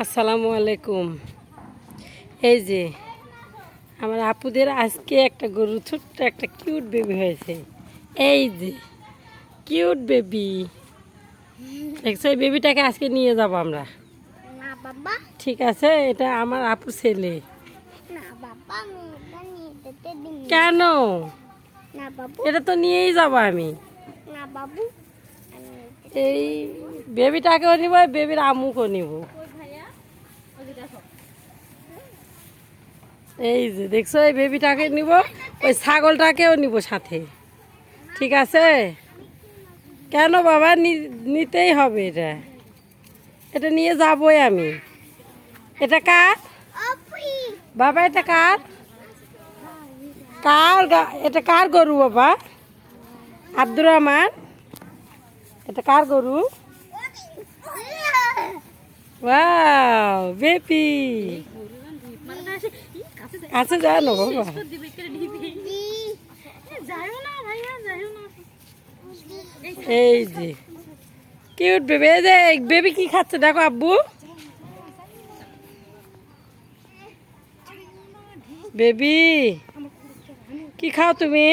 আসসালামু আলাইকুম। এই যে আমার আপুদের আজকে একটা গরু ছোট্ট একটা কিউট বেবি হয়েছে। এই যে কিউট বেবি। দেখছ এই বেবিটাকে আজকে নিয়ে যাব আমরা। বাবা। ঠিক আছে এটা আমার আপু ছেলে। কেন? এটা তো নিয়েই যাব আমি। আমি এই বেবিটাকেও নিব বেবির আমুকও নিব। এই যে দেখছ এই বেবিটাকে নিব ওই ছাগলটাকেও নিব সাথে। ঠিক আছে? কেন বাবা? নি- নিতেই হবে এটা। এটা নিয়ে যাবই আমি। এটা কার? বাবা এটা কার? কার গা- এটা কার গরু বাবা? আব্দুর রহমান? এটা কার গরু? ওয়াও বেপি আছে জানো বাবা। এই যে কি উঠবে এই যে বেবি কি খাচ্ছে? দেখো আব্বু। বেবি, কি খাও তুমি?